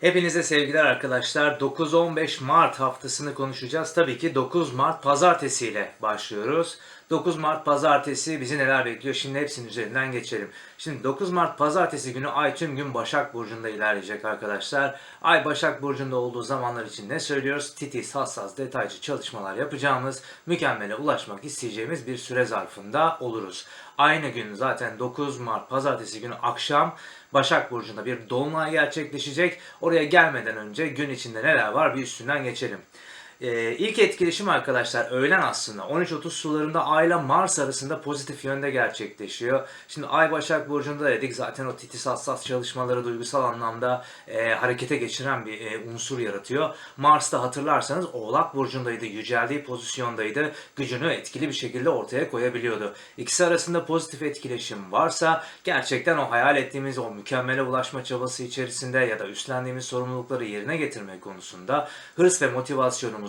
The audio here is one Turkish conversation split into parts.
Hepinize sevgiler arkadaşlar. 9-15 Mart haftasını konuşacağız. Tabii ki 9 Mart pazartesi ile başlıyoruz. 9 Mart pazartesi bizi neler bekliyor? Şimdi hepsinin üzerinden geçelim. Şimdi 9 Mart pazartesi günü Ay tüm gün Başak Burcu'nda ilerleyecek arkadaşlar. Ay Başak Burcu'nda olduğu zamanlar için ne söylüyoruz? Titiz, hassas, detaycı çalışmalar yapacağımız, mükemmele ulaşmak isteyeceğimiz bir süre zarfında oluruz. Aynı gün zaten 9 Mart pazartesi günü akşam Başak Burcu'nda bir dolunay gerçekleşecek. Oraya gelmeden önce gün içinde neler var bir üstünden geçelim. Ee, ilk etkileşim arkadaşlar öğlen aslında 13.30 sularında Ay ile Mars arasında pozitif yönde gerçekleşiyor. Şimdi Ay Başak Burcu'nda dedik zaten o titiz hassas çalışmaları duygusal anlamda e, harekete geçiren bir e, unsur yaratıyor. Mars da hatırlarsanız Oğlak Burcu'ndaydı, yüceldiği pozisyondaydı. Gücünü etkili bir şekilde ortaya koyabiliyordu. İkisi arasında pozitif etkileşim varsa gerçekten o hayal ettiğimiz o mükemmele ulaşma çabası içerisinde ya da üstlendiğimiz sorumlulukları yerine getirme konusunda hırs ve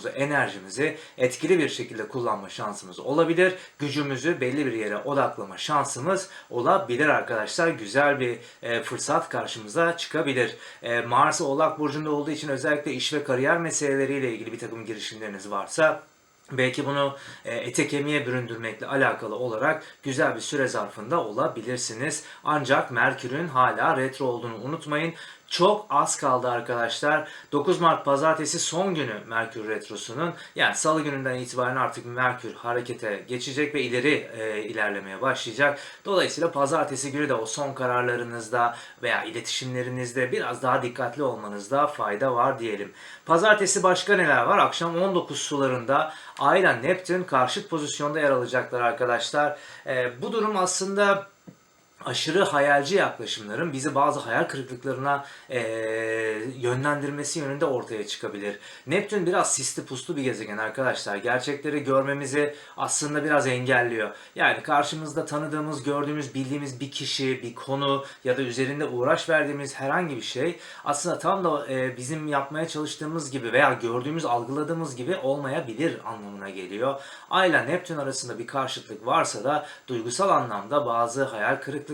motivasyonumuzu, enerjimizi etkili bir şekilde kullanma şansımız olabilir. Gücümüzü belli bir yere odaklama şansımız olabilir arkadaşlar. Güzel bir e, fırsat karşımıza çıkabilir. E, Mars Oğlak Burcu'nda olduğu için özellikle iş ve kariyer meseleleriyle ilgili bir takım girişimleriniz varsa Belki bunu e, ete kemiğe büründürmekle alakalı olarak güzel bir süre zarfında olabilirsiniz. Ancak Merkür'ün hala retro olduğunu unutmayın. Çok az kaldı arkadaşlar. 9 Mart pazartesi son günü Merkür Retrosu'nun. Yani salı gününden itibaren artık Merkür harekete geçecek ve ileri e, ilerlemeye başlayacak. Dolayısıyla pazartesi günü de o son kararlarınızda veya iletişimlerinizde biraz daha dikkatli olmanızda fayda var diyelim. Pazartesi başka neler var? Akşam 19 sularında Ay ile Neptün karşıt pozisyonda yer alacaklar arkadaşlar. E, bu durum aslında aşırı hayalci yaklaşımların bizi bazı hayal kırıklıklarına eee, yönlendirmesi yönünde ortaya çıkabilir. Neptün biraz sisli puslu bir gezegen arkadaşlar. Gerçekleri görmemizi aslında biraz engelliyor. Yani karşımızda tanıdığımız, gördüğümüz, bildiğimiz bir kişi, bir konu ya da üzerinde uğraş verdiğimiz herhangi bir şey aslında tam da eee, bizim yapmaya çalıştığımız gibi veya gördüğümüz, algıladığımız gibi olmayabilir anlamına geliyor. Ay ile Neptün arasında bir karşıtlık varsa da duygusal anlamda bazı hayal kırıklıkları,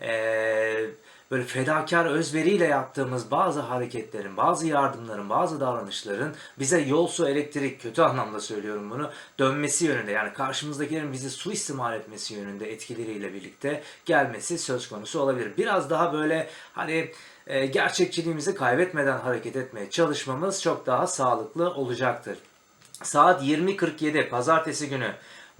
eee, böyle fedakar özveriyle yaptığımız bazı hareketlerin, bazı yardımların, bazı davranışların bize yol su elektrik kötü anlamda söylüyorum bunu dönmesi yönünde yani karşımızdakilerin bizi suistimal etmesi yönünde etkileriyle birlikte gelmesi söz konusu olabilir. Biraz daha böyle hani e, gerçekçiliğimizi kaybetmeden hareket etmeye çalışmamız çok daha sağlıklı olacaktır. Saat 20.47 pazartesi günü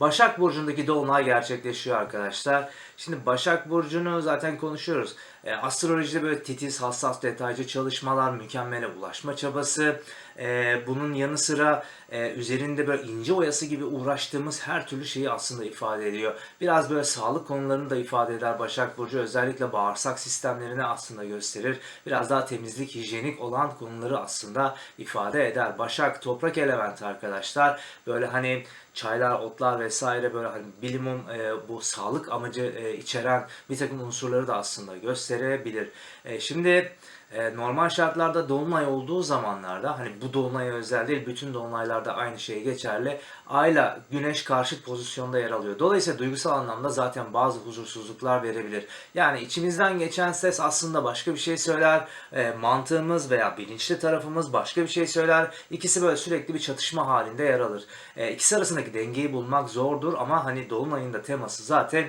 Başak Burcu'ndaki dolunay gerçekleşiyor arkadaşlar. Şimdi Başak Burcu'nu zaten konuşuyoruz. E, astrolojide böyle titiz, hassas, detaycı çalışmalar, mükemmele ulaşma çabası. E, bunun yanı sıra e, üzerinde böyle ince oyası gibi uğraştığımız her türlü şeyi aslında ifade ediyor. Biraz böyle sağlık konularını da ifade eder Başak Burcu. Özellikle bağırsak sistemlerini aslında gösterir. Biraz daha temizlik, hijyenik olan konuları aslında ifade eder. Başak toprak elementi arkadaşlar. Böyle hani çaylar, otlar vesaire böyle hani bilimum e, bu sağlık amacı e, içeren bir takım unsurları da aslında gösterebilir. E, şimdi e, normal şartlarda dolunay olduğu zamanlarda hani bu dolunaya özel değil bütün dolunaylarda aynı şey geçerli. Ayla güneş karşıt pozisyonda yer alıyor. Dolayısıyla duygusal anlamda zaten bazı huzursuzluklar verebilir. Yani içimizden geçen ses aslında başka bir şey söyler. E, mantığımız veya bilinçli tarafımız başka bir şey söyler. İkisi böyle sürekli bir çatışma halinde yer alır. E, ikisi arasındaki dengeyi bulmak zordur ama hani dolunayın da teması zaten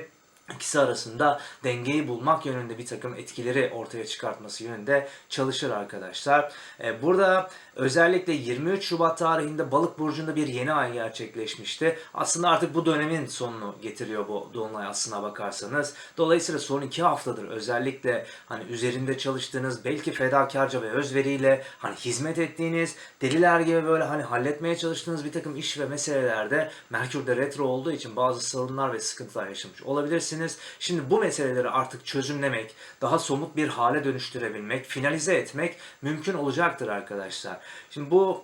İkisi arasında dengeyi bulmak yönünde bir takım etkileri ortaya çıkartması yönünde çalışır arkadaşlar. Ee, Burada özellikle 23 Şubat tarihinde Balık burcunda bir yeni ay gerçekleşmişti. Aslında artık bu dönemin sonunu getiriyor bu dolunay aslına bakarsanız. Dolayısıyla son iki haftadır özellikle hani üzerinde çalıştığınız belki fedakarca ve özveriyle hani hizmet ettiğiniz deliler gibi böyle hani halletmeye çalıştığınız bir takım iş ve meselelerde Merkür'de retro olduğu için bazı sorunlar ve sıkıntılar yaşamış olabilirsiniz. Şimdi bu meseleleri artık çözümlemek, daha somut bir hale dönüştürebilmek, finalize etmek mümkün olacaktır arkadaşlar. Şimdi bu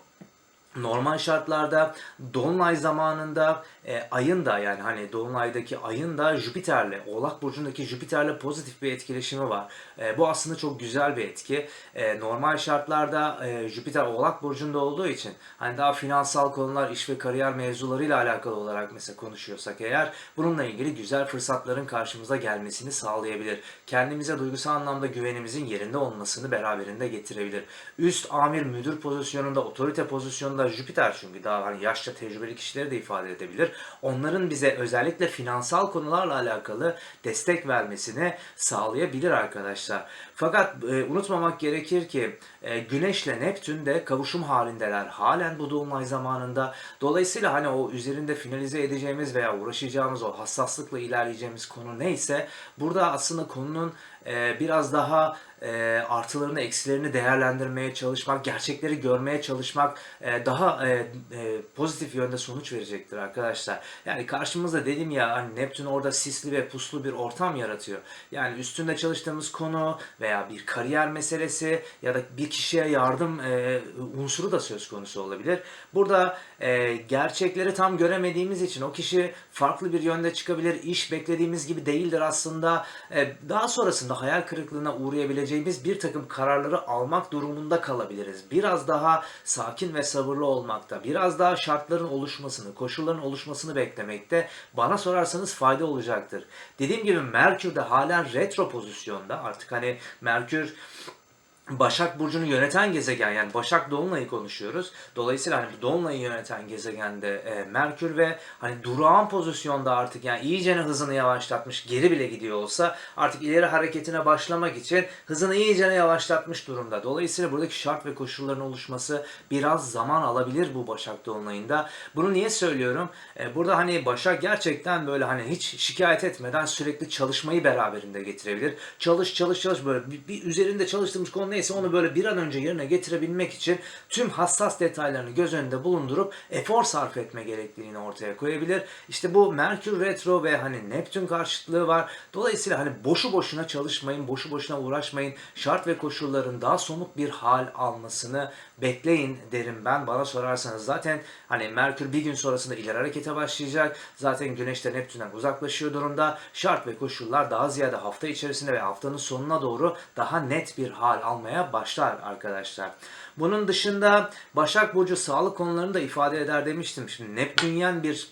Normal şartlarda dolunay zamanında e, ayın da yani hani dolunaydaki ayın da Jüpiter'le Oğlak burcundaki Jüpiter'le pozitif bir etkileşimi var. E, bu aslında çok güzel bir etki. E, normal şartlarda e, Jüpiter Oğlak burcunda olduğu için hani daha finansal konular, iş ve kariyer mevzularıyla alakalı olarak mesela konuşuyorsak eğer bununla ilgili güzel fırsatların karşımıza gelmesini sağlayabilir. Kendimize duygusal anlamda güvenimizin yerinde olmasını beraberinde getirebilir. Üst amir müdür pozisyonunda, otorite pozisyonunda Jüpiter çünkü daha hani yaşça tecrübeli kişileri de ifade edebilir. Onların bize özellikle finansal konularla alakalı destek vermesini sağlayabilir arkadaşlar. Fakat e, unutmamak gerekir ki e, Güneş'le Neptün de kavuşum halindeler. Halen bu dolunay zamanında. Dolayısıyla hani o üzerinde finalize edeceğimiz veya uğraşacağımız o hassaslıkla ilerleyeceğimiz konu neyse burada aslında konunun e, biraz daha e, artılarını eksilerini değerlendirmeye çalışmak, gerçekleri görmeye çalışmak e, daha e, pozitif yönde sonuç verecektir arkadaşlar. Yani karşımızda dedim ya hani Neptün orada sisli ve puslu bir ortam yaratıyor. Yani üstünde çalıştığımız konu veya bir kariyer meselesi ya da bir kişiye yardım unsuru da söz konusu olabilir. Burada gerçekleri tam göremediğimiz için o kişi farklı bir yönde çıkabilir. İş beklediğimiz gibi değildir aslında. Daha sonrasında hayal kırıklığına uğrayabileceğimiz bir takım kararları almak durumunda kalabiliriz. Biraz daha sakin ve sabırlı olmakta, biraz daha şartların oluşmasını, koşulların oluşmasını beklemekte bana sorarsanız fayda olacaktır. Dediğim gibi Merkür de halen retro pozisyonda. Artık hani Merkür Başak Burcu'nu yöneten gezegen yani Başak Dolunay'ı konuşuyoruz. Dolayısıyla hani Dolunay'ı yöneten gezegende e, Merkür ve hani durağan pozisyonda artık yani iyicene hızını yavaşlatmış geri bile gidiyor olsa artık ileri hareketine başlamak için hızını iyicene yavaşlatmış durumda. Dolayısıyla buradaki şart ve koşulların oluşması biraz zaman alabilir bu Başak Dolunay'ında. Bunu niye söylüyorum? E, burada hani Başak gerçekten böyle hani hiç şikayet etmeden sürekli çalışmayı beraberinde getirebilir. Çalış çalış çalış böyle bir, bir üzerinde çalıştığımız konu neyse onu böyle bir an önce yerine getirebilmek için tüm hassas detaylarını göz önünde bulundurup efor sarf etme gerekliliğini ortaya koyabilir. İşte bu Merkür Retro ve hani Neptün karşıtlığı var. Dolayısıyla hani boşu boşuna çalışmayın, boşu boşuna uğraşmayın. Şart ve koşulların daha somut bir hal almasını bekleyin derim ben. Bana sorarsanız zaten hani Merkür bir gün sonrasında ileri harekete başlayacak. Zaten Güneş de Neptün'den uzaklaşıyor durumda. Şart ve koşullar daha ziyade hafta içerisinde ve haftanın sonuna doğru daha net bir hal almaya başlar arkadaşlar. Bunun dışında Başak Burcu sağlık konularını da ifade eder demiştim. Şimdi Neptünyen bir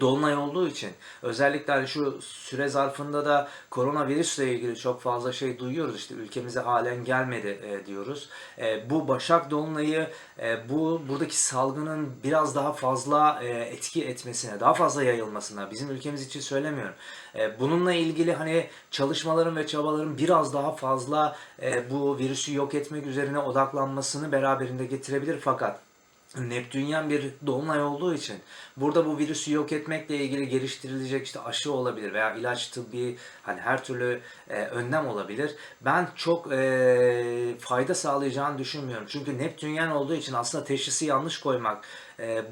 Dolunay olduğu için özellikle hani şu süre zarfında da koronavirüsle ilgili çok fazla şey duyuyoruz işte ülkemize halen gelmedi e, diyoruz. E, bu Başak Dolunay'ı e, bu buradaki salgının biraz daha fazla e, etki etmesine, daha fazla yayılmasına bizim ülkemiz için söylemiyorum. E, bununla ilgili hani çalışmaların ve çabaların biraz daha fazla e, bu virüsü yok etmek üzerine odaklanmasını beraberinde getirebilir fakat Neptünyen bir dolunay olduğu için burada bu virüsü yok etmekle ilgili geliştirilecek işte aşı olabilir veya ilaç tıbbi hani her türlü e, önlem olabilir. Ben çok e, fayda sağlayacağını düşünmüyorum. Çünkü Neptünyen olduğu için aslında teşhisi yanlış koymak,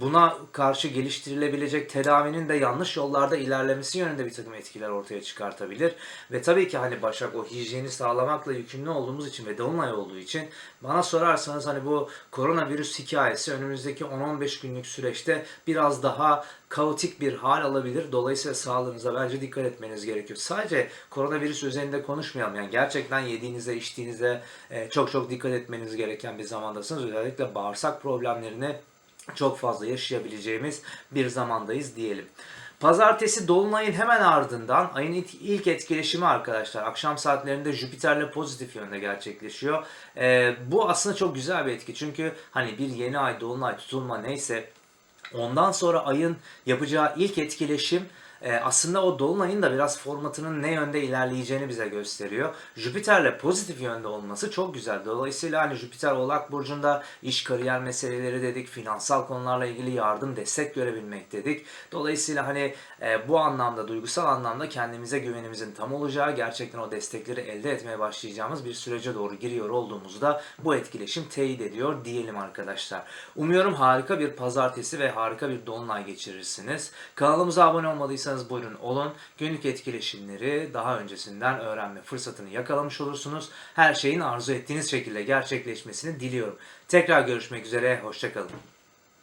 buna karşı geliştirilebilecek tedavinin de yanlış yollarda ilerlemesi yönünde bir takım etkiler ortaya çıkartabilir. Ve tabii ki hani Başak o hijyeni sağlamakla yükümlü olduğumuz için ve dolunay olduğu için bana sorarsanız hani bu koronavirüs hikayesi önümüzdeki 10-15 günlük süreçte biraz daha kaotik bir hal alabilir. Dolayısıyla sağlığınıza bence dikkat etmeniz gerekiyor. Sadece koronavirüs üzerinde konuşmayalım. Yani gerçekten yediğinizde, içtiğinizde e, çok çok dikkat etmeniz gereken bir zamandasınız. Özellikle bağırsak problemlerini çok fazla yaşayabileceğimiz bir zamandayız diyelim. Pazartesi Dolunay'ın hemen ardından ayın ilk etkileşimi arkadaşlar. Akşam saatlerinde Jüpiter'le pozitif yönde gerçekleşiyor. Ee, bu aslında çok güzel bir etki. Çünkü hani bir yeni ay, Dolunay, tutulma neyse ondan sonra ayın yapacağı ilk etkileşim e, aslında o dolunayın da biraz formatının ne yönde ilerleyeceğini bize gösteriyor. Jüpiter'le pozitif yönde olması çok güzel. Dolayısıyla hani Jüpiter Oğlak Burcu'nda iş kariyer meseleleri dedik, finansal konularla ilgili yardım, destek görebilmek dedik. Dolayısıyla hani e, bu anlamda, duygusal anlamda kendimize güvenimizin tam olacağı, gerçekten o destekleri elde etmeye başlayacağımız bir sürece doğru giriyor olduğumuzda bu etkileşim teyit ediyor diyelim arkadaşlar. Umuyorum harika bir pazartesi ve harika bir dolunay geçirirsiniz. Kanalımıza abone olmadıysanız buyurun olun. Günlük etkileşimleri daha öncesinden öğrenme fırsatını yakalamış olursunuz. Her şeyin arzu ettiğiniz şekilde gerçekleşmesini diliyorum. Tekrar görüşmek üzere, hoşçakalın.